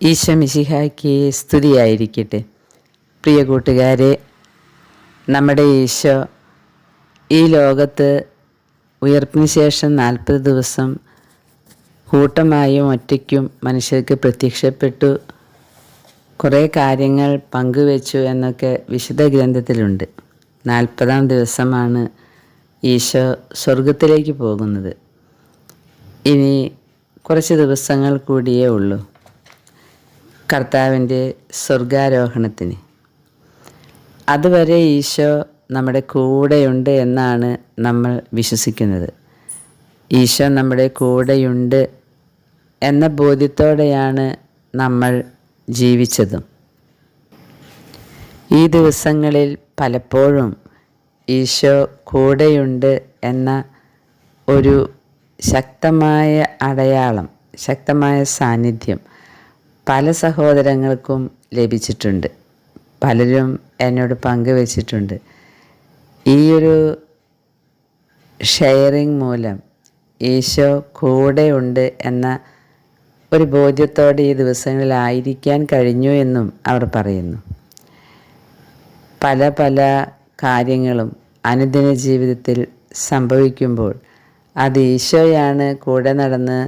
ഈശോ മിശിഹായ്ക്ക് സ്തുതിയായിരിക്കട്ടെ. പ്രിയ കൂട്ടുകാരെ നമ്മുടെ ഈശോ ഈ ലോകത്ത് ഉയർപ്പിന് ശേഷം നാൽപ്പത് ദിവസം കൂട്ടമായും ഒറ്റയ്ക്കും മനുഷ്യർക്ക് പ്രത്യക്ഷപ്പെട്ടു. കുറേ കാര്യങ്ങൾ പങ്കുവെച്ചു എന്നൊക്കെ വിശുദ്ധ ഗ്രന്ഥത്തിലുണ്ട്. നാൽപ്പതാം ദിവസമാണ് ഈശോ സ്വർഗത്തിലേക്ക് പോകുന്നത്. ഇനി കുറച്ച് ദിവസങ്ങൾ കൂടിയേ ഉള്ളൂ. കർത്താവിന്റെ സ്വർഗാരോഹണത്തിന്. അതുവരെ ഈശോ നമ്മുടെ കൂടെയുണ്ട് എന്നാണ് നമ്മൾ വിശ്വസിക്കുന്നത്. ഈശോ നമ്മുടെ കൂടെയുണ്ട് എന്ന ബോധ്യത്തോടെയാണ് നമ്മൾ ജീവിച്ചതും. ഈ ദിവസങ്ങളിൽ പലപ്പോഴും ഈശോ കൂടെയുണ്ട് എന്ന ഒരു ശക്തമായ അടയാളം ശക്തമായ സാന്നിധ്യം പല സഹോദരങ്ങൾക്കും ലഭിച്ചിട്ടുണ്ട്. പലരും എന്നോട് പങ്കുവച്ചിട്ടുണ്ട്. ഈ ഒരു ഷെയറിങ് മൂലം ഈശോ കൂടെയുണ്ട് എന്ന ഒരു ബോധ്യത്തോടെ ഈ ദിവസങ്ങളിലായിരിക്കാൻ കഴിഞ്ഞു എന്നും അവർ പറയുന്നു. പല പല കാര്യങ്ങളും അനുദിന ജീവിതത്തിൽ സംഭവിക്കുമ്പോൾ അത് ഈശോയാണ് കൂടെ നടന്ന്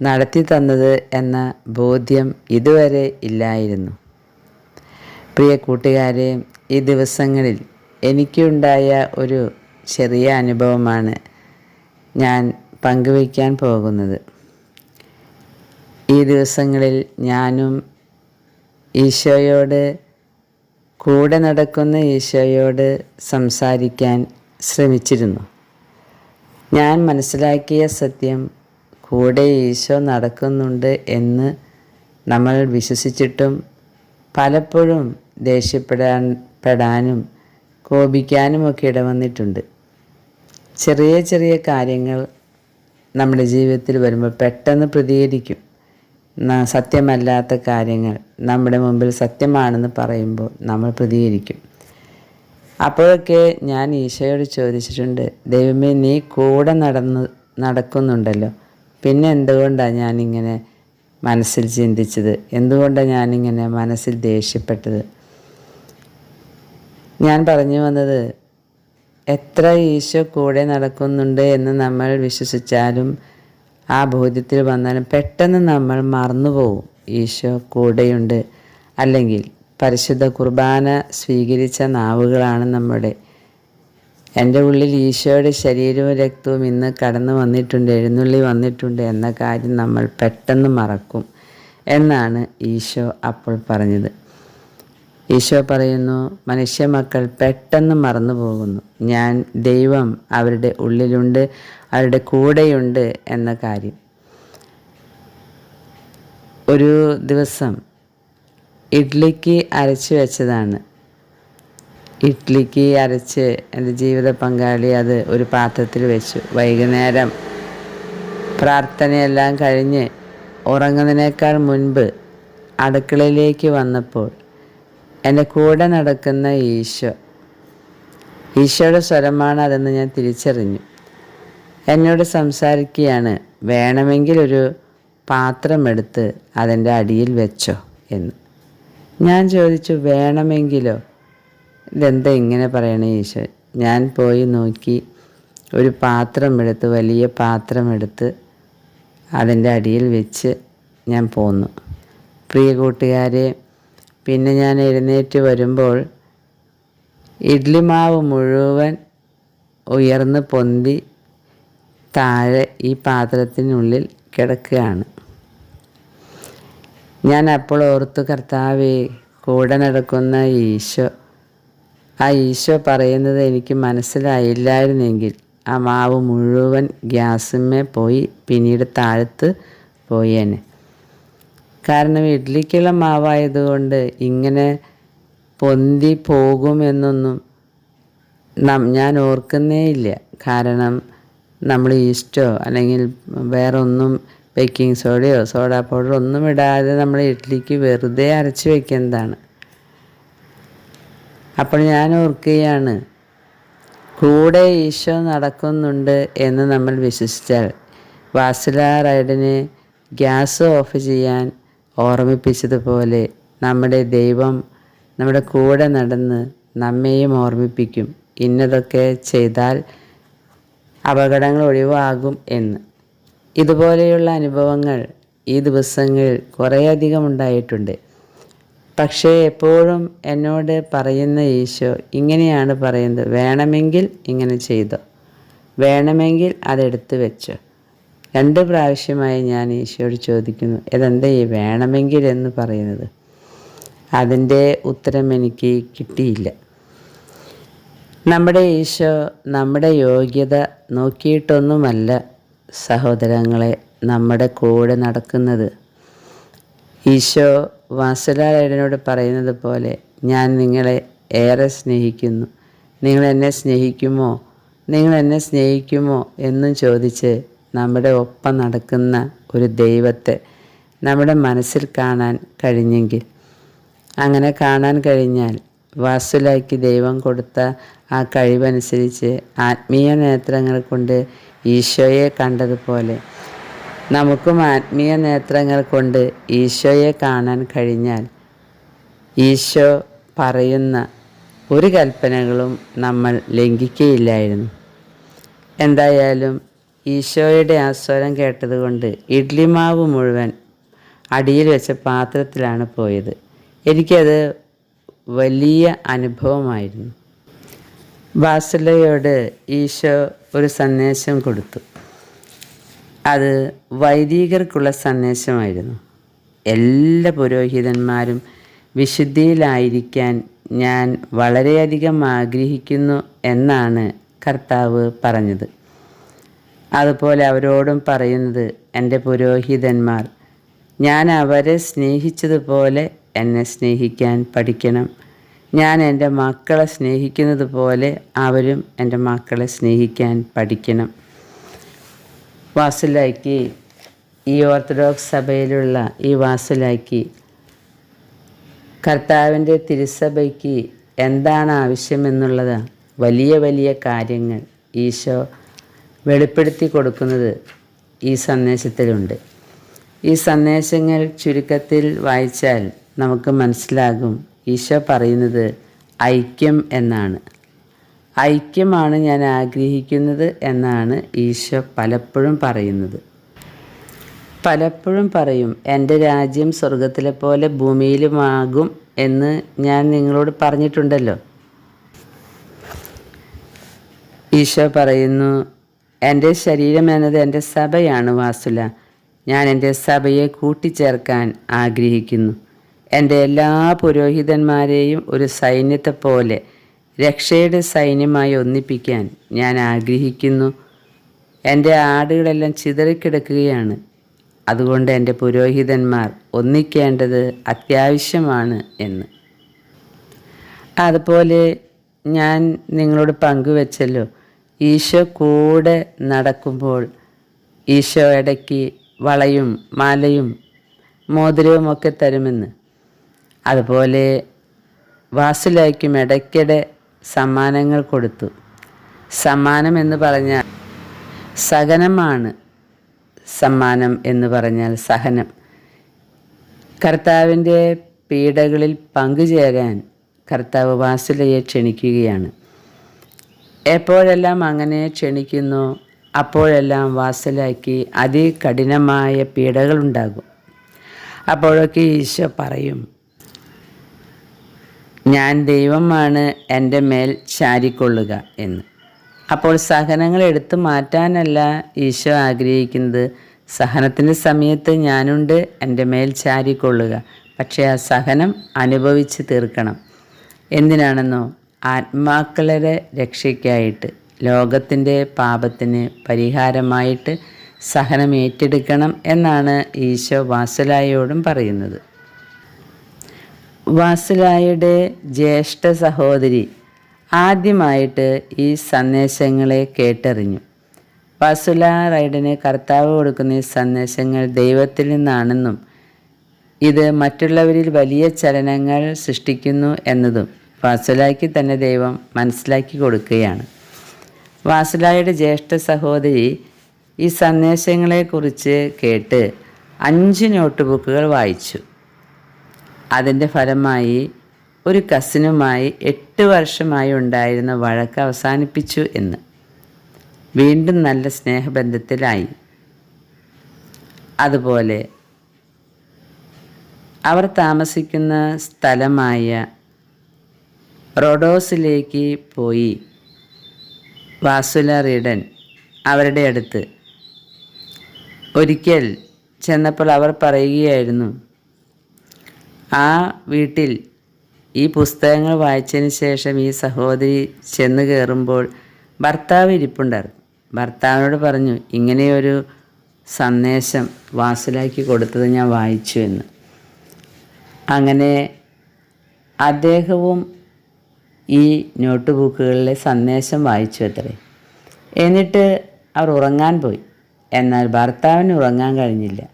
നടത്തി തന്നത് എന്ന ബോധ്യം ഇതുവരെ ഇല്ലായിരുന്നു. പ്രിയ കൂട്ടുകാരെ ഈ ദിവസങ്ങളിൽ എനിക്കുണ്ടായ ഒരു ചെറിയ അനുഭവമാണ് ഞാൻ പങ്കുവയ്ക്കാൻ പോകുന്നത്. ഈ ദിവസങ്ങളിൽ ഞാനും ഈശോയോട് കൂടെ നടക്കുന്ന ഈശോയോട് സംസാരിക്കാൻ ശ്രമിച്ചിരുന്നു. ഞാൻ മനസ്സിലാക്കിയ സത്യം കൂടെ ഈശോ നടക്കുന്നുണ്ട് എന്ന് നമ്മൾ വിശ്വസിച്ചിട്ടും പലപ്പോഴും ദേഷ്യപ്പെടാൻ പെടാനും കോപിക്കാനുമൊക്കെ ഇടവന്നിട്ടുണ്ട്. ചെറിയ ചെറിയ കാര്യങ്ങൾ നമ്മുടെ ജീവിതത്തിൽ വരുമ്പോൾ പെട്ടെന്ന് പ്രതികരിക്കും. സത്യമല്ലാത്ത കാര്യങ്ങൾ നമ്മുടെ മുമ്പിൽ സത്യമാണെന്ന് പറയുമ്പോൾ നമ്മൾ പ്രതികരിക്കും. അപ്പോഴൊക്കെ ഞാൻ ഈശോയോട് ചോദിച്ചിട്ടുണ്ട് ദൈവമേ നീ കൂടെ നടന്ന് നടക്കുന്നുണ്ടല്ലോ. പിന്നെ എന്തുകൊണ്ടാണ് ഞാനിങ്ങനെ മനസ്സിൽ ചിന്തിച്ചത്? എന്തുകൊണ്ടാണ് ഞാനിങ്ങനെ മനസ്സിൽ ദേഷ്യപ്പെട്ടത്? ഞാൻ പറഞ്ഞു വന്നത് എത്ര ഈശോ കൂടെ നടക്കുന്നുണ്ട് എന്ന് നമ്മൾ വിശ്വസിച്ചാലും ആ ബോധ്യത്തിൽ വന്നാലും പെട്ടെന്ന് നമ്മൾ മറന്നുപോകും ഈശോ കൂടെയുണ്ട്. അല്ലെങ്കിൽ പരിശുദ്ധ കുർബാന സ്വീകരിച്ച നാവുകളാണ് നമ്മുടെ എന്റെ ഉള്ളിൽ ഈശോയുടെ ശരീരവും രക്തവും ഇന്ന് കടന്നു വന്നിട്ടുണ്ട് എഴുന്നള്ളി വന്നിട്ടുണ്ട് എന്ന കാര്യം നമ്മൾ പെട്ടെന്ന് മറക്കും എന്നാണ് ഈശോ അപ്പോൾ പറഞ്ഞത്. ഈശോ പറയുന്നു മനുഷ്യ മക്കൾ പെട്ടെന്ന് മറന്നു പോകുന്നു. ഞാൻ ദൈവം അവരുടെ ഉള്ളിലുണ്ട് അവരുടെ കൂടെയുണ്ട് എന്ന കാര്യം. ഒരു ദിവസം ഇഡ്ലിക്ക് അരച്ചു വെച്ചതാണ്. ഇഡ്ലിക്ക് അരച്ച് എന്റെ ജീവിത പങ്കാളി അത് ഒരു പാത്രത്തിൽ വെച്ചു. വൈകുന്നേരം പ്രാർത്ഥനയെല്ലാം കഴിഞ്ഞ് ഉറങ്ങുന്നതിനേക്കാൾ മുൻപ് അടുക്കളയിലേക്ക് വന്നപ്പോൾ എന്റെ കൂടെ നടക്കുന്ന ഈശോ ഈശോയുടെ സ്വരമാണ് അതെന്ന് ഞാൻ തിരിച്ചറിഞ്ഞു. എന്നോട് സംസാരിക്കുകയാണ് വേണമെങ്കിൽ ഒരു പാത്രമെടുത്ത് അതിന്റെ അടിയിൽ വെച്ചോ എന്ന്. ഞാൻ ചോദിച്ചു വേണമെങ്കിലോ? ഇതെന്താ ഇങ്ങനെ പറയണേ ഈശോ? ഞാൻ പോയി നോക്കി ഒരു പാത്രമെടുത്ത് വലിയ പാത്രമെടുത്ത് അതിന്റെ അടിയിൽ വെച്ച് ഞാൻ പോന്നു. പ്രിയ കൂട്ടുകാരെ പിന്നെ ഞാൻ എഴുന്നേറ്റ് വരുമ്പോൾ ഇഡ്ലി മാവ് മുഴുവൻ ഉയർന്ന് പൊന്തി താഴെ ഈ പാത്രത്തിനുള്ളിൽ കിടക്കുകയാണ്. ഞാൻ അപ്പോൾ ഓർത്തു കർത്താവേ കൂടെ നടക്കുന്ന ഈശോ ആ ഈശോ പറയുന്നത് എനിക്ക് മനസ്സിലായില്ലായിരുന്നെങ്കിൽ ആ മാവ് മുഴുവൻ ഗ്യാസിന്മേ പോയി പിന്നീട് താഴത്ത് പോയേനെ. കാരണം ഇഡ്ലിക്കുള്ള മാവായതുകൊണ്ട് ഇങ്ങനെ പൊന്തി പോകുമെന്നൊന്നും നം- ഞാൻ ഓർക്കുന്നേ ഇല്ല. കാരണം നമ്മൾ ഈസ്റ്റോ അല്ലെങ്കിൽ വേറെ ഒന്നും ബേക്കിംഗ് സോഡയോ സോഡാ പൗഡറോ ഒന്നും ഇടാതെ നമ്മൾ ഇഡ്ലിക്ക് വെറുതെ അരച്ച് വെക്കുന്നതാണ്. അപ്പോൾ ഞാൻ ഓർക്കുകയാണ് കൂടെ ഈശോ നടക്കുന്നുണ്ട് എന്ന് നമ്മൾ വിശ്വസിച്ചാൽ വാസില റൈഡിന് ഗ്യാസ് ഓഫ് ചെയ്യാൻ ഓർമ്മിപ്പിച്ചതുപോലെ നമ്മുടെ ദൈവം നമ്മുടെ കൂടെ നടന്ന് നമ്മെയും ഓർമ്മിപ്പിക്കും. ഇന്നതൊക്കെ ചെയ്താൽ അപകടങ്ങൾ ഒഴിവാകും എന്ന്. ഇതുപോലെയുള്ള അനുഭവങ്ങൾ ഈ ദിവസങ്ങളിൽ കുറേയധികം ഉണ്ടായിട്ടുണ്ട്. പക്ഷേ എപ്പോഴും എന്നോട് പറയുന്ന ഈശോ ഇങ്ങനെയാണ് പറയുന്നത്. വേണമെങ്കിൽ ഇങ്ങനെ ചെയ്തോ. വേണമെങ്കിൽ അതെടുത്ത് വെച്ചോ. രണ്ട് പ്രാവശ്യമായി ഞാൻ ഈശോയോട് ചോദിക്കുന്നു ഇതെന്താ ഈ വേണമെങ്കിൽ എന്ന് പറയുന്നത്? അതിന്റെ ഉത്തരം എനിക്ക് കിട്ടിയില്ല. നമ്മുടെ ഈശോ നമ്മുടെ യോഗ്യത നോക്കിയിട്ടൊന്നുമല്ല സഹോദരങ്ങളെ നമ്മുടെ കൂടെ നടക്കുന്നത്. ഈശോ വാസുലാരനോട് പറയുന്നത് പോലെ ഞാൻ നിങ്ങളെ ഏറെ സ്നേഹിക്കുന്നു. നിങ്ങൾ എന്നെ സ്നേഹിക്കുമോ? നിങ്ങൾ എന്നെ സ്നേഹിക്കുമോ? എന്നും ചോദിച്ച് നമ്മുടെ ഒപ്പം നടക്കുന്ന ഒരു ദൈവത്തെ നമ്മുടെ മനസ്സിൽ കാണാൻ കഴിഞ്ഞെങ്കിൽ. അങ്ങനെ കാണാൻ കഴിഞ്ഞാൽ വാസുലാക്കി ദൈവം കൊടുത്ത ആ കഴിവനുസരിച്ച് ആത്മീയ നേത്രങ്ങൾ കൊണ്ട് ഈശോയെ കണ്ടതുപോലെ നമുക്കും ആത്മീയ നേത്രങ്ങൾ കൊണ്ട് ഈശോയെ കാണാൻ കഴിഞ്ഞാൽ ഈശോ പറയുന്ന ഒരു കൽപ്പനകളും നമ്മൾ ലംഘിക്കുകയില്ലായിരുന്നു. എന്തായാലും ഈശോയുടെ ആസ്വരം കേട്ടതുകൊണ്ട് ഇഡ്ലിമാവ് മുഴുവൻ അടിയിൽ വെച്ച പാത്രത്തിലാണ് പോയത്. എനിക്കത് വലിയ അനുഭവമായിരുന്നു. വാസുലയോട് ഈശോ ഒരു സന്ദേശം കൊടുത്തു. അത് വൈദികർക്കുള്ള സന്ദേശമായിരുന്നു. എല്ലാ പുരോഹിതന്മാരും വിശുദ്ധിയിലായിരിക്കാൻ ഞാൻ വളരെയധികം ആഗ്രഹിക്കുന്നു എന്നാണ് കർത്താവ് പറഞ്ഞത്. അതുപോലെ അവരോടും പറയുന്നത് എന്റെ പുരോഹിതന്മാർ ഞാൻ അവരെ സ്നേഹിച്ചതുപോലെ എന്നെ സ്നേഹിക്കാൻ പഠിക്കണം. ഞാൻ എന്റെ മക്കളെ സ്നേഹിക്കുന്നത് പോലെ അവരും എന്റെ മക്കളെ സ്നേഹിക്കാൻ പഠിക്കണം. വാസുലാക്കി ഈ ഓർത്തഡോക്സ് സഭയിലുള്ള ഈ വാസിലാക്കി. കർത്താവിന്റെ തിരുസഭയ്ക്ക് എന്താണ് ആവശ്യമെന്നുള്ളത് വലിയ വലിയ കാര്യങ്ങൾ ഈശോ വെളിപ്പെടുത്തി കൊടുക്കുന്നത് ഈ സന്ദേശത്തിലുണ്ട്. ഈ സന്ദേശങ്ങൾ ചുരുക്കത്തിൽ വായിച്ചാൽ നമുക്ക് മനസ്സിലാകും. ഈശോ പറയുന്നത് ഐക്യം എന്നാണ്. ഐക്യമാണ് ഞാൻ ആഗ്രഹിക്കുന്നത് എന്നാണ് ഈശോ പലപ്പോഴും പറയുന്നത്. പലപ്പോഴും പറയും എന്റെ രാജ്യം സ്വർഗത്തിലെ പോലെ ഭൂമിയിലുമാകും എന്ന് ഞാൻ നിങ്ങളോട് പറഞ്ഞിട്ടുണ്ടല്ലോ. ഈശോ പറയുന്നു എന്റെ ശരീരം എന്നത് എന്റെ സഭയാണ് വാസുല. ഞാൻ എന്റെ സഭയെ കൂട്ടിച്ചേർക്കാൻ ആഗ്രഹിക്കുന്നു. എന്റെ എല്ലാ പുരോഹിതന്മാരെയും ഒരു സൈന്യത്തെ പോലെ രക്ഷയുടെ സൈന്യമായി ഒന്നിപ്പിക്കാൻ ഞാൻ ആഗ്രഹിക്കുന്നു. എന്റെ ആടുകളെല്ലാം ചിതറിക്കിടക്കുകയാണ്. അതുകൊണ്ട് എന്റെ പുരോഹിതന്മാർ ഒന്നിക്കേണ്ടത് അത്യാവശ്യമാണ് എന്ന്. അതുപോലെ ഞാൻ നിങ്ങളോട് പങ്കുവച്ചല്ലോ. ഈശോ കൂടെ നടക്കുമ്പോൾ ഈശോ ഇടയ്ക്ക് വളയും മാലയും മോതിരവുമൊക്കെ തരുമെന്ന്. അതുപോലെ വാസുലായ്ക്കും ഇടയ്ക്കിടെ സമ്മാനങ്ങൾ കൊടുത്തു. സമ്മാനം എന്ന് പറഞ്ഞാൽ സഹനമാണ്. സമ്മാനം എന്ന് പറഞ്ഞാൽ സഹനം. കർത്താവിന്റെ പീഡകളിൽ പങ്കുചേരാൻ കർത്താവ് വാസുലയെ ക്ഷണിക്കുകയാണ്. എപ്പോഴെല്ലാം അങ്ങനെ ക്ഷണിക്കുന്നു അപ്പോഴെല്ലാം വാസലാക്കി അതികഠിനമായ പീഡകളുണ്ടാകും. അപ്പോഴൊക്കെ ഈശോ പറയും ഞാൻ ദൈവമാണ് എന്റെ മേൽ ചാരിക്കൊള്ളുക എന്ന്. അപ്പോൾ സഹനങ്ങൾ എടുത്തു മാറ്റാനല്ല ഈശോ ആഗ്രഹിക്കുന്നത്. സഹനത്തിന്റെ സമയത്ത് ഞാനുണ്ട് എന്റെ മേൽ ചാരിക്കൊള്ളുക. പക്ഷേ ആ സഹനം അനുഭവിച്ച് തീർക്കണം. എന്തിനാണെന്നോ? ആത്മാക്കളുടെ രക്ഷയ്ക്കായിട്ട് ലോകത്തിന്റെ പാപത്തിന് പരിഹാരമായിട്ട് സഹനം ഏറ്റെടുക്കണം എന്നാണ് ഈശോ വാസലായോടും പറയുന്നത്. വാസുലായുടെ ജ്യേഷ്ഠ സഹോദരി ആദ്യമായിട്ട് ഈ സന്ദേശങ്ങളെ കേട്ടറിഞ്ഞു. വാസുല റൈഡിന് കർത്താവ് കൊടുക്കുന്ന ഈ സന്ദേശങ്ങൾ ദൈവത്തിൽ നിന്നാണെന്നും ഇത് മറ്റുള്ളവരിൽ വലിയ ചലനങ്ങൾ സൃഷ്ടിക്കുന്നു എന്നതും വാസുലായ്ക്ക് തന്നെ ദൈവം മനസ്സിലാക്കി കൊടുക്കുകയാണ്. വാസുലായുടെ ജ്യേഷ്ഠ സഹോദരി ഈ സന്ദേശങ്ങളെക്കുറിച്ച് കേട്ട് അഞ്ച് നോട്ട് ബുക്കുകൾ വായിച്ചു. അതിന്റെ ഫലമായി ഒരു കസിനുമായി എട്ട് വർഷമായി ഉണ്ടായിരുന്ന വഴക്ക് അവസാനിപ്പിച്ചു എന്ന്. വീണ്ടും നല്ല സ്നേഹബന്ധത്തിലായി. അതുപോലെ അവർ താമസിക്കുന്ന സ്ഥലമായ റോഡോസിലേക്ക് പോയി. വാസുല റീഡൻ അവരുടെ അടുത്ത്. ഒരിക്കൽ ചെന്നപ്പോൾ അവർ പറയുകയായിരുന്നു ആ വീട്ടിൽ ഈ പുസ്തകങ്ങൾ വായിച്ചതിന് ശേഷം ഈ സഹോദരി ചെന്ന് കയറുമ്പോൾ ഭർത്താവ് ഇരിപ്പുണ്ടായിരുന്നു. ഭർത്താവിനോട് പറഞ്ഞു ഇങ്ങനെയൊരു സന്ദേശം വാസലാക്കി കൊടുത്തത് ഞാൻ വായിച്ചു എന്ന്. അങ്ങനെ അദ്ദേഹവും ഈ നോട്ട് ബുക്കുകളിലെ സന്ദേശം വായിച്ചു അത്രേ. എന്നിട്ട് അവർ ഉറങ്ങാൻ പോയി. എന്നാൽ ഭർത്താവിന് ഉറങ്ങാൻ കഴിഞ്ഞില്ല.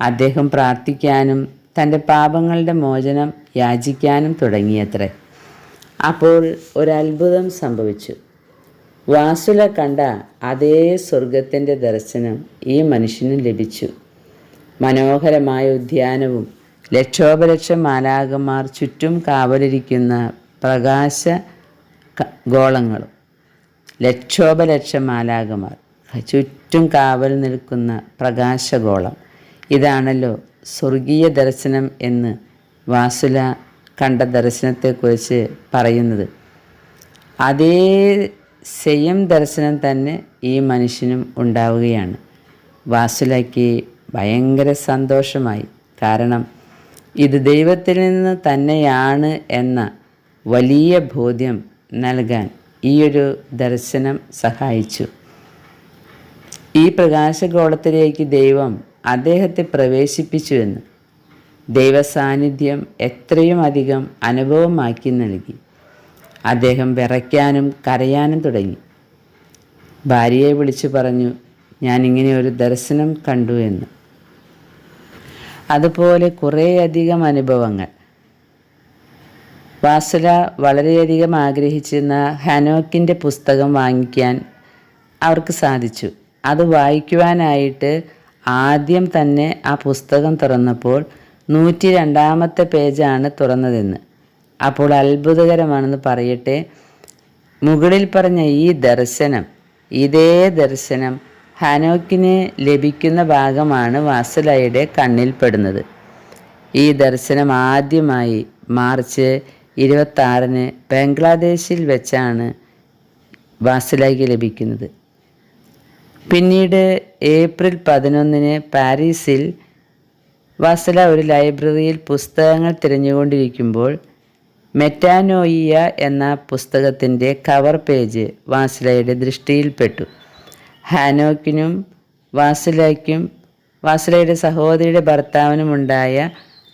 അദ്ദേഹം പ്രാർത്ഥിക്കാനും തന്റെ പാപങ്ങളുടെ മോചനം യാചിക്കാനും തുടങ്ങിയത്രേ. അപ്പോൾ ഒരത്ഭുതം സംഭവിച്ചു. വാസുല കണ്ട അതേ സ്വർഗത്തിന്റെ ദർശനം ഈ മനുഷ്യന് ലഭിച്ചു. മനോഹരമായ ഉദ്യാനവും ലക്ഷോപലക്ഷം മാലാകന്മാർ ചുറ്റും കാവലിരിക്കുന്ന പ്രകാശ ഗോളങ്ങളും ലക്ഷോപലക്ഷം മാലാകന്മാർ ചുറ്റും കാവൽ നിൽക്കുന്ന പ്രകാശഗോളം ഇതാണല്ലോ സ്വർഗീയ ദർശനം എന്ന് വാസുല കണ്ട ദർശനത്തെക്കുറിച്ച് പറയുന്നത്. അതേ സെയിം ദർശനം തന്നെ ഈ മനുഷ്യനും ഉണ്ടാവുകയാണ്. വാസുലയ്ക്ക് ഭയങ്കര സന്തോഷമായി. കാരണം ഇത് ദൈവത്തിൽ നിന്ന് തന്നെയാണ് എന്ന വലിയ ബോധ്യം നൽകാൻ ഈയൊരു ദർശനം സഹായിച്ചു. ഈ പ്രകാശഗോളത്തിലേക്ക് ദൈവം അദ്ദേഹത്തെ പ്രവേശിപ്പിച്ചുവെന്ന് ദൈവസാന്നിധ്യം എത്രയും അധികം അനുഭവമാക്കി നൽകി. അദ്ദേഹം വിറയ്ക്കാനും കരയാനും തുടങ്ങി. ഭാര്യയെ വിളിച്ചു പറഞ്ഞു ഞാനിങ്ങനെ ഒരു ദർശനം കണ്ടു എന്ന്. അതുപോലെ കുറേയധികം അനുഭവങ്ങൾ. വാസുല വളരെയധികം ആഗ്രഹിച്ചിരുന്ന ഹനോക്കിന്റെ പുസ്തകം വാങ്ങിക്കാൻ അവർക്ക് സാധിച്ചു. അത് വായിക്കുവാനായിട്ട് ആദ്യം തന്നെ ആ പുസ്തകം തുറന്നപ്പോൾ നൂറ്റി രണ്ടാമത്തെ പേജാണ് തുറന്നതെന്ന്. അപ്പോൾ അത്ഭുതകരമാണെന്ന് പറയട്ടെ. മുകളിൽ പറഞ്ഞ ഈ ദർശനം ഇതേ ദർശനം ഹനോക്കിന് ലഭിക്കുന്ന ഭാഗമാണ് വാസലയുടെ കണ്ണിൽപ്പെടുന്നത്. ഈ ദർശനം ആദ്യമായി മാർച്ച് ഇരുപത്തി ആറിന് ബംഗ്ലാദേശിൽ വെച്ചാണ് വാസലയ്ക്ക് ലഭിക്കുന്നത്. പിന്നീട് ഏപ്രിൽ പതിനൊന്നിന് പാരീസിൽ വസല ഒരു ലൈബ്രറിയിൽ പുസ്തകങ്ങൾ തിരഞ്ഞുകൊണ്ടിരിക്കുമ്പോൾ മെറ്റാനോയിയ എന്ന പുസ്തകത്തിന്റെ കവർ പേജ് വാസിലയുടെ ദൃഷ്ടിയിൽപ്പെട്ടു. ഹാനോക്കിനും വാസിലയ്ക്കും വാസിലയുടെ സഹോദരിയുടെ ഭർത്താവിനുമുണ്ടായ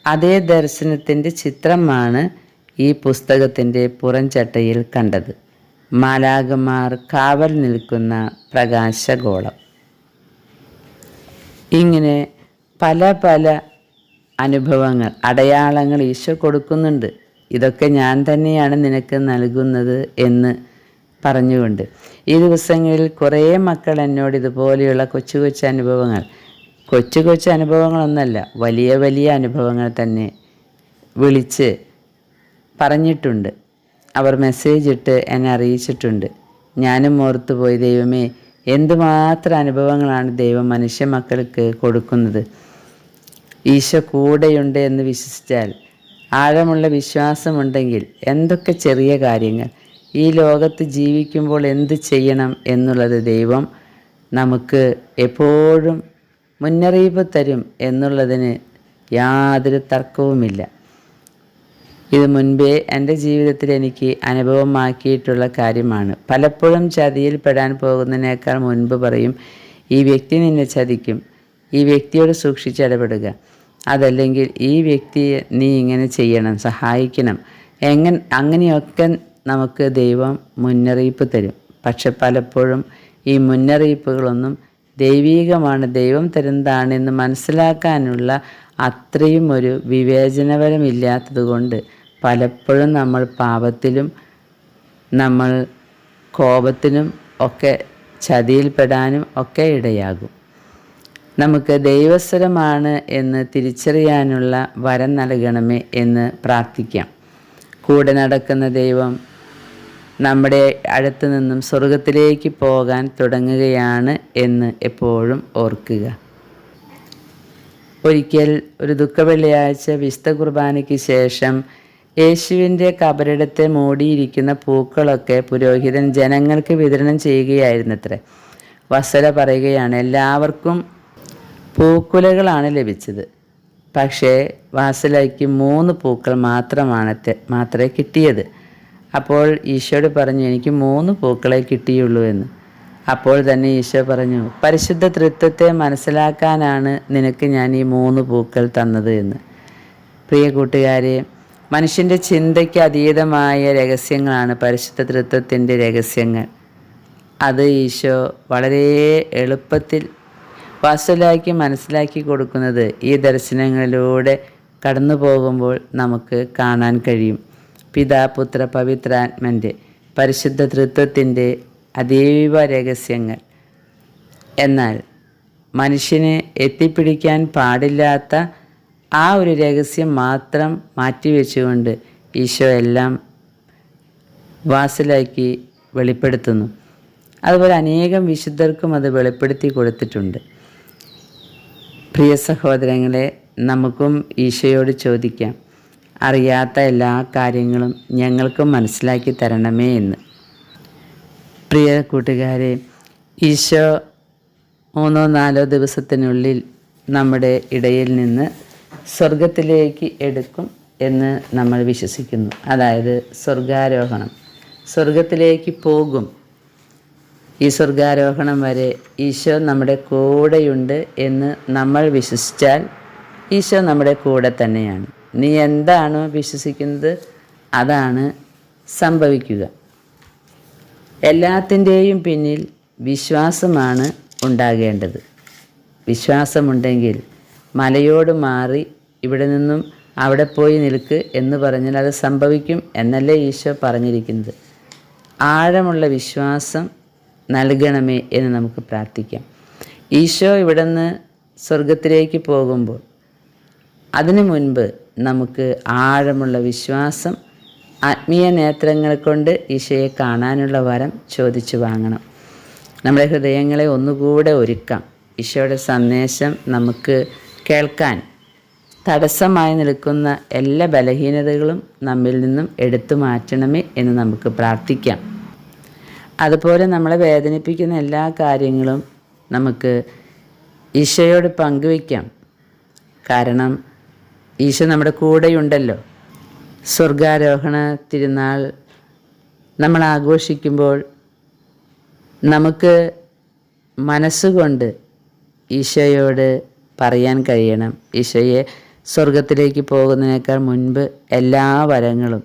അതേ ദർശനത്തിന്റെ ചിത്രമാണ് ഈ പുസ്തകത്തിന്റെ പുറംചട്ടയിൽ കണ്ടത്. മാലാകമാർ കാവൽ നിൽക്കുന്ന പ്രകാശഗോളം. ഇങ്ങനെ പല പല അനുഭവങ്ങൾ അടയാളങ്ങൾ ഈശോ കൊടുക്കുന്നുണ്ട്. ഇതൊക്കെ ഞാൻ തന്നെയാണ് നിനക്ക് നൽകുന്നത് എന്ന് പറഞ്ഞുകൊണ്ട്. ഈ ദിവസങ്ങളിൽ കുറേ മക്കൾ എന്നോട് ഇതുപോലെയുള്ള കൊച്ചു കൊച്ചു അനുഭവങ്ങൾ. കൊച്ചു കൊച്ചു അനുഭവങ്ങളൊന്നല്ല വലിയ വലിയ അനുഭവങ്ങൾ തന്നെ വിളിച്ച് പറഞ്ഞിട്ടുണ്ട്. അവർ മെസ്സേജ് ഇട്ട് എന്നെ അറിയിച്ചിട്ടുണ്ട്. ഞാനും ഓർത്തുപോയി ദൈവമേ എന്തുമാത്രം അനുഭവങ്ങളാണ് ദൈവം മനുഷ്യ മക്കൾക്ക് കൊടുക്കുന്നത്? ഈശോ കൂടെയുണ്ട് എന്ന് വിശ്വസിച്ചാൽ ആഴമുള്ള വിശ്വാസമുണ്ടെങ്കിൽ എന്തൊക്കെ ചെറിയ കാര്യങ്ങൾ. ഈ ലോകത്ത് ജീവിക്കുമ്പോൾ എന്ത് ചെയ്യണം എന്നുള്ളത് ദൈവം നമുക്ക് എപ്പോഴും മുന്നറിയിപ്പ് തരും എന്നുള്ളതിന് യാതൊരു തർക്കവുമില്ല. ഇത് മുൻപേ എന്റെ ജീവിതത്തിൽ എനിക്ക് അനുഭവമാക്കിയിട്ടുള്ള കാര്യമാണ്. പലപ്പോഴും ചതിയിൽ പെടാൻ പോകുന്നതിനേക്കാൾ മുൻപ് പറയും ഈ വ്യക്തി നിന്നെ ചതിക്കും. ഈ വ്യക്തിയോട് സൂക്ഷിച്ചിടപെടുക അതല്ലെങ്കിൽ ഈ വ്യക്തിയെ നീ ഇങ്ങനെ ചെയ്യണം സഹായിക്കണം. എങ്ങനെ അങ്ങനെയൊക്കെ നമുക്ക് ദൈവം മുന്നറിയിപ്പ് തരും. പക്ഷെ പലപ്പോഴും ഈ മുന്നറിയിപ്പുകളൊന്നും ദൈവീകമാണ് ദൈവം തരുന്നതാണെന്ന് മനസ്സിലാക്കാനുള്ള അത്രയും ഒരു വിവേചനപരമില്ലാത്തത് കൊണ്ട് പലപ്പോഴും നമ്മൾ പാപത്തിലും നമ്മൾ കോപത്തിനും ഒക്കെ ചതിയിൽപ്പെടാനും ഒക്കെ ഇടയാകും. നമുക്ക് ദൈവസ്വരമാണ് എന്ന് തിരിച്ചറിയാനുള്ള വരം നൽകണമേ എന്ന് പ്രാർത്ഥിക്കാം. കൂടെ നടക്കുന്ന ദൈവം നമ്മുടെ അടുത്ത് നിന്നും സ്വർഗത്തിലേക്ക് പോകാൻ തുടങ്ങുകയാണ് എന്ന് എപ്പോഴും ഓർക്കുക. ഒരിക്കൽ ഒരു ദുഃഖവെള്ളിയാഴ്ച വിശുദ്ധ കുർബാനയ്ക്ക് ശേഷം യേശുവിന്റെ കബരിടത്തെ മൂടിയിരിക്കുന്ന പൂക്കളൊക്കെ പുരോഹിതൻ ജനങ്ങൾക്ക് വിതരണം ചെയ്യുകയായിരുന്നത്രേ. വസല പറയുകയാണ് എല്ലാവർക്കും പൂക്കുലകളാണ് ലഭിച്ചത്. പക്ഷേ വാസലയ്ക്ക് മൂന്ന് പൂക്കൾ മാത്രമാണ് മാത്രമേ കിട്ടിയത്. അപ്പോൾ ഈശോട് പറഞ്ഞു എനിക്ക് മൂന്ന് പൂക്കളെ കിട്ടിയുള്ളൂ എന്ന്. അപ്പോൾ തന്നെ ഈശോ പറഞ്ഞു പരിശുദ്ധ തൃത്വത്തെ മനസ്സിലാക്കാനാണ് നിനക്ക് ഞാൻ ഈ മൂന്ന് പൂക്കൾ തന്നത് എന്ന്. പ്രിയ കൂട്ടുകാരെ മനുഷ്യന്റെ ചിന്തയ്ക്ക് അതീതമായ രഹസ്യങ്ങളാണ് പരിശുദ്ധ തൃത്വത്തിന്റെ രഹസ്യങ്ങൾ. അത് ഈശോ വളരെ എളുപ്പത്തിൽ വാസലാക്കി മനസ്സിലാക്കി കൊടുക്കുന്നത് ഈ ദർശനങ്ങളിലൂടെ കടന്നു പോകുമ്പോൾ നമുക്ക് കാണാൻ കഴിയും. പിതാ പുത്ര പവിത്രാത്മന്റെ പരിശുദ്ധ തൃത്വത്തിന്റെ അതീവ രഹസ്യങ്ങൾ. എന്നാൽ മനുഷ്യന് എത്തിപ്പിടിക്കാൻ പാടില്ലാത്ത ആ ഒരു രഹസ്യം മാത്രം മാറ്റിവെച്ചുകൊണ്ട് ഈശോ എല്ലാം വാസലാക്കി വെളിപ്പെടുത്തുന്നു. അതുപോലെ അനേകം വിശുദ്ധർക്കും അത് വെളിപ്പെടുത്തി കൊടുത്തിട്ടുണ്ട്. പ്രിയ സഹോദരങ്ങളെ നമുക്കും ഈശോയോട് ചോദിക്കാം. അറിയാത്ത എല്ലാ കാര്യങ്ങളും ഞങ്ങൾക്കും മനസ്സിലാക്കി തരണമേ എന്ന്. പ്രിയ കൂട്ടുകാരെ ഈശോ മൂന്നോ നാലോ ദിവസത്തിനുള്ളിൽ നമ്മുടെ ഇടയിൽ നിന്ന് സ്വർഗത്തിലേക്ക് എടുക്കും എന്ന് നമ്മൾ വിശ്വസിക്കുന്നു. അതായത് സ്വർഗാരോഹണം. സ്വർഗത്തിലേക്ക് പോകും. ഈ സ്വർഗാരോഹണം വരെ ഈശോ നമ്മുടെ കൂടെയുണ്ട് എന്ന് നമ്മൾ വിശ്വസിച്ചാൽ ഈശോ നമ്മുടെ കൂടെ തന്നെയാണ്. നീ എന്താണോ വിശ്വസിക്കുന്നത് അതാണ് സംഭവിക്കുക. എല്ലാത്തിന്റെയും പിന്നിൽ വിശ്വാസമാണ് ഉണ്ടാകേണ്ടത്. വിശ്വാസമുണ്ടെങ്കിൽ മലയോട് മാറി ഇവിടെ നിന്നും അവിടെ പോയി നിൽക്ക് എന്ന് പറഞ്ഞാൽ അത് സംഭവിക്കും എന്നല്ലേ ഈശോ പറഞ്ഞിരിക്കുന്നത്. ആഴമുള്ള വിശ്വാസം നൽകണമേ എന്ന് നമുക്ക് പ്രാർത്ഥിക്കാം. ഈശോ ഇവിടെ നിന്ന് സ്വർഗത്തിലേക്ക് പോകുമ്പോൾ അതിനു മുൻപ് നമുക്ക് ആഴമുള്ള വിശ്വാസം ആത്മീയ നേത്രങ്ങൾ കൊണ്ട് ഈശോയെ കാണാനുള്ള വരം ചോദിച്ചു വാങ്ങണം. നമ്മുടെ ഹൃദയങ്ങളെ ഒന്നുകൂടെ ഒരുക്കാം. ഈശോയുടെ സന്ദേശം നമുക്ക് കേൾക്കാൻ തടസ്സമായി നിൽക്കുന്ന എല്ലാ ബലഹീനതകളും നമ്മിൽ നിന്നും എടുത്തു മാറ്റണമേ എന്ന് നമുക്ക് പ്രാർത്ഥിക്കാം. അതുപോലെ നമ്മളെ വേദനിപ്പിക്കുന്ന എല്ലാ കാര്യങ്ങളും നമുക്ക് ഈശോയോട് പങ്കുവയ്ക്കാം. കാരണം ഈശോ നമ്മുടെ കൂടെയുണ്ടല്ലോ. സ്വർഗാരോഹണ തിരുനാൾ നമ്മൾ ആഘോഷിക്കുമ്പോൾ നമുക്ക് മനസ്സുകൊണ്ട് ഈശോയോട് പറയാൻ കഴിയണം. ഈശോയെ സ്വർഗത്തിലേക്ക് പോകുന്നതിനേക്കാൾ മുൻപ് എല്ലാ വരങ്ങളും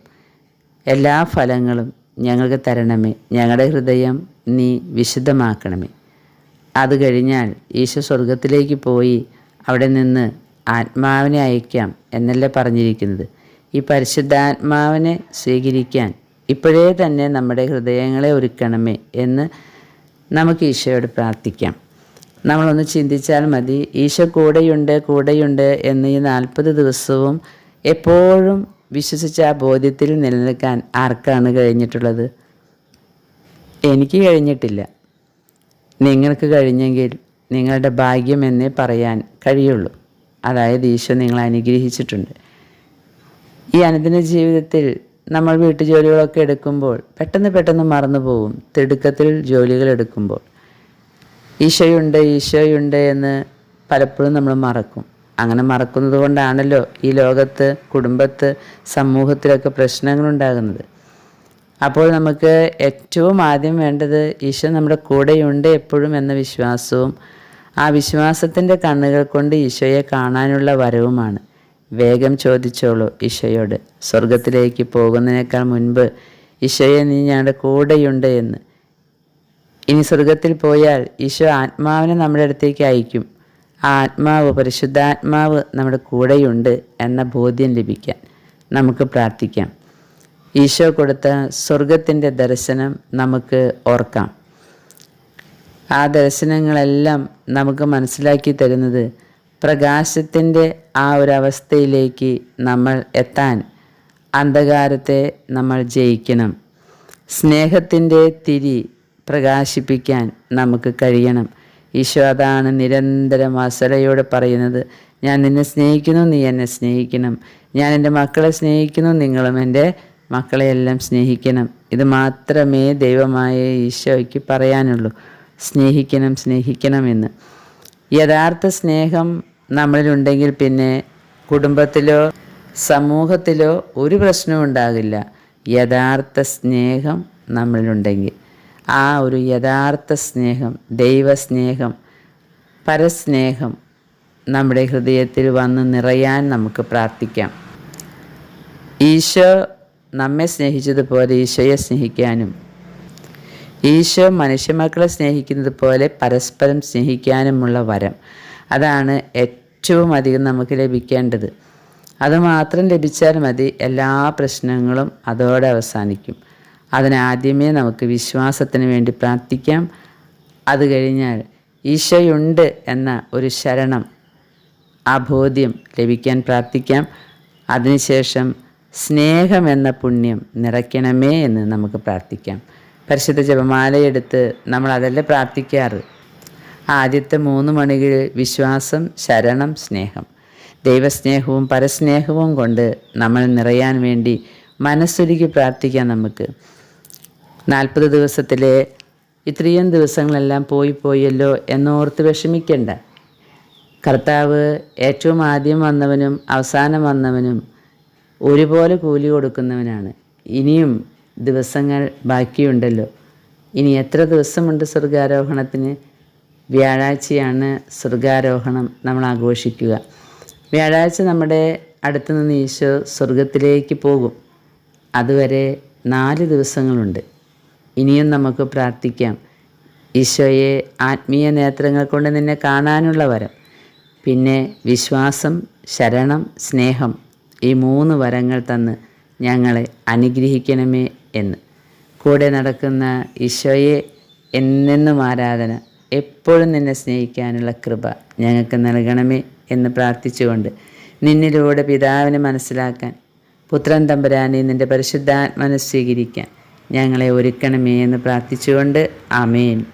എല്ലാ ഫലങ്ങളും ഞങ്ങൾക്ക് തരണമേ. ഞങ്ങളുടെ ഹൃദയം നീ വിശുദ്ധമാക്കണമേ. അത് കഴിഞ്ഞാൽ ഈശോ സ്വർഗത്തിലേക്ക് പോയി അവിടെ നിന്ന് ആത്മാവിനെ അയക്കാം എന്നല്ലേ പറഞ്ഞിരിക്കുന്നത്. ഈ പരിശുദ്ധാത്മാവിനെ സ്വീകരിക്കാൻ ഇപ്പോഴേ തന്നെ നമ്മുടെ ഹൃദയങ്ങളെ ഒരുക്കണമേ എന്ന് നമുക്ക് ഈശോയോട് പ്രാർത്ഥിക്കാം. നമ്മളൊന്ന് ചിന്തിച്ചാൽ മതി ഈശോ കൂടെയുണ്ട് കൂടെയുണ്ട് എന്ന് ഈ നാൽപ്പത് ദിവസവും എപ്പോഴും വിശ്വസിച്ച ആ ബോധ്യത്തിൽ നിലനിൽക്കാൻ ആർക്കാണ് കഴിഞ്ഞിട്ടുള്ളത്? എനിക്ക് കഴിഞ്ഞിട്ടില്ല. നിങ്ങൾക്ക് കഴിഞ്ഞെങ്കിൽ നിങ്ങളുടെ ഭാഗ്യം എന്നേ പറയാൻ കഴിയുള്ളൂ. അതായത് ഈശോ നിങ്ങളെ അനുഗ്രഹിച്ചിട്ടുണ്ട്. ഈ അനുദിന ജീവിതത്തിൽ നമ്മൾ വീട്ടുജോലികളൊക്കെ എടുക്കുമ്പോൾ പെട്ടെന്ന് പെട്ടെന്ന് മറന്നു പോകും തിടുക്കത്തിൽ ജോലികൾ എടുക്കുമ്പോൾ. ഈശോയുണ്ട് ഈശോയുണ്ട് എന്ന് പലപ്പോഴും നമ്മൾ മറക്കും. അങ്ങനെ മറക്കുന്നത് കൊണ്ടാണല്ലോ ഈ ലോകത്ത് കുടുംബത്ത് സമൂഹത്തിലൊക്കെ പ്രശ്നങ്ങളുണ്ടാകുന്നത് അപ്പോൾ നമുക്ക് ഏറ്റവും ആദ്യം വേണ്ടത് ഈശോ നമ്മുടെ കൂടെയുണ്ട് എപ്പോഴും എന്ന വിശ്വാസവും ആ വിശ്വാസത്തിന്റെ കണ്ണുകൾ കൊണ്ട് ഈശോയെ കാണാനുള്ള വരവുമാണ്. വേഗം ചോദിച്ചോളൂ ഈശോയോട്. സ്വർഗത്തിലേക്ക് പോകുന്നതിനേക്കാൾ മുൻപ് ഈശോയെ നീ ഞങ്ങളുടെ കൂടെയുണ്ട് എന്ന്. ഇനി സ്വർഗത്തിൽ പോയാൽ ഈശോ ആത്മാവിനെ നമ്മുടെ അടുത്തേക്ക് അയക്കും. ആ ആത്മാവ് പരിശുദ്ധാത്മാവ് നമ്മുടെ കൂടെയുണ്ട് എന്ന ബോധ്യം ലഭിക്കാൻ നമുക്ക് പ്രാർത്ഥിക്കാം. ഈശോ കൊടുത്ത സ്വർഗത്തിന്റെ ദർശനം നമുക്ക് ഓർക്കാം. ആ ദർശനങ്ങളെല്ലാം നമുക്ക് മനസ്സിലാക്കി തരുന്നത് പ്രകാശത്തിന്റെ ആ ഒരു അവസ്ഥയിലേക്ക് നമ്മൾ എത്താൻ അന്ധകാരത്തെ നമ്മൾ ജയിക്കണം. സ്നേഹത്തിന്റെ തിരി പ്രകാശിപ്പിക്കാൻ നമുക്ക് കഴിയണം. ഈശോ അതാണ് നിരന്തരം അസലയോടെ പറയുന്നത്. ഞാൻ നിന്നെ സ്നേഹിക്കുന്നു നീ എന്നെ സ്നേഹിക്കണം. ഞാൻ എന്റെ മക്കളെ സ്നേഹിക്കുന്നു നിങ്ങളും എന്റെ മക്കളെയെല്ലാം സ്നേഹിക്കണം. ഇത് മാത്രമേ ദൈവമായ ഈശോയ്ക്ക് പറയാനുള്ളൂ. സ്നേഹിക്കണം സ്നേഹിക്കണമെന്ന് യഥാർത്ഥ സ്നേഹം നമ്മളിലുണ്ടെങ്കിൽ പിന്നെ കുടുംബത്തിലോ സമൂഹത്തിലോ ഒരു പ്രശ്നവും ഉണ്ടാകില്ല. യഥാർത്ഥ സ്നേഹം നമ്മളിലുണ്ടെങ്കിൽ. ആ ഒരു യഥാർത്ഥ സ്നേഹം ദൈവസ്നേഹം പരസ്നേഹം നമ്മുടെ ഹൃദയത്തിൽ വന്ന് നിറയാൻ നമുക്ക് പ്രാർത്ഥിക്കാം. ഈശോ നമ്മെ സ്നേഹിച്ചതുപോലെ ഈശോയെ സ്നേഹിക്കാനും ഈശോ മനുഷ്യമക്കളെ സ്നേഹിക്കുന്നത് പോലെ പരസ്പരം സ്നേഹിക്കാനുമുള്ള വരം. അതാണ് ഏറ്റവും അധികം നമുക്ക് ലഭിക്കേണ്ടത്. അതുമാത്രം ലഭിച്ചാൽ മതി എല്ലാ പ്രശ്നങ്ങളും അതോടെ അവസാനിക്കും. അതിനാദ്യമേ നമുക്ക് വിശ്വാസത്തിന് വേണ്ടി പ്രാർത്ഥിക്കാം. അത് കഴിഞ്ഞാൽ ഈശോയുണ്ട് എന്ന ഒരു ശരണം ആ ബോധ്യം ലഭിക്കാൻ പ്രാർത്ഥിക്കാം. അതിനുശേഷം സ്നേഹം എന്ന പുണ്യം നിറയ്ക്കണമേ എന്ന് നമുക്ക് പ്രാർത്ഥിക്കാം. പരിശുദ്ധ ജപമാലയെടുത്ത് നമ്മൾ അതല്ലേ പ്രാർത്ഥിക്കാറ്? ആദ്യത്തെ മൂന്ന് മണികളിൽ വിശ്വാസം ശരണം സ്നേഹം. ദൈവസ്നേഹവും പരസ്നേഹവും കൊണ്ട് നമ്മൾ നിറയാൻ വേണ്ടി മനസ്സൊരുക്കി പ്രാർത്ഥിക്കാം നമുക്ക്. നാൽപ്പത് ദിവസത്തിലെ ഇത്രയും ദിവസങ്ങളെല്ലാം പോയി പോയല്ലോ എന്നോർത്ത് വിഷമിക്കേണ്ട. കർത്താവ് ഏറ്റവും ആദ്യം വന്നവനും അവസാനം വന്നവനും ഒരുപോലെ കൂലി കൊടുക്കുന്നവനാണ്. ഇനിയും ദിവസങ്ങൾ ബാക്കിയുണ്ടല്ലോ. ഇനി എത്ര ദിവസമുണ്ട് സ്വർഗാരോഹണത്തിന്? വ്യാഴാഴ്ചയാണ് സ്വർഗാരോഹണം നമ്മൾ ആഘോഷിക്കുക. വ്യാഴാഴ്ച നമ്മുടെ അടുത്തു നിന്ന് ഈശോ സ്വർഗത്തിലേക്ക് പോകും. അതുവരെ നാല് ദിവസങ്ങളുണ്ട്. ഇനിയും നമുക്ക് പ്രാർത്ഥിക്കാം. ഈശോയെ ആത്മീയ നേത്രങ്ങൾ കൊണ്ട് നിന്നെ കാണാനുള്ള വരം പിന്നെ വിശ്വാസം ശരണം സ്നേഹം ഈ മൂന്ന് വരങ്ങൾ തന്ന് ഞങ്ങളെ അനുഗ്രഹിക്കണമേ എന്ന്. കൂടെ നടക്കുന്ന ഈശോയെ എന്നെന്നും ആരാധന എപ്പോഴും നിന്നെ സ്നേഹിക്കാനുള്ള കൃപ ഞങ്ങൾക്ക് നൽകണമേ എന്ന് പ്രാർത്ഥിച്ചുകൊണ്ട് നിന്നിലൂടെ പിതാവിനെ മനസ്സിലാക്കാൻ പുത്രൻ തമ്പുരാനെ നിന്റെ പരിശുദ്ധാത്മനെ സ്വീകരിക്കാൻ ഞങ്ങളെ ഒരുക്കണമേ എന്ന് പ്രാർത്ഥിച്ചുകൊണ്ട് ആമേൻ.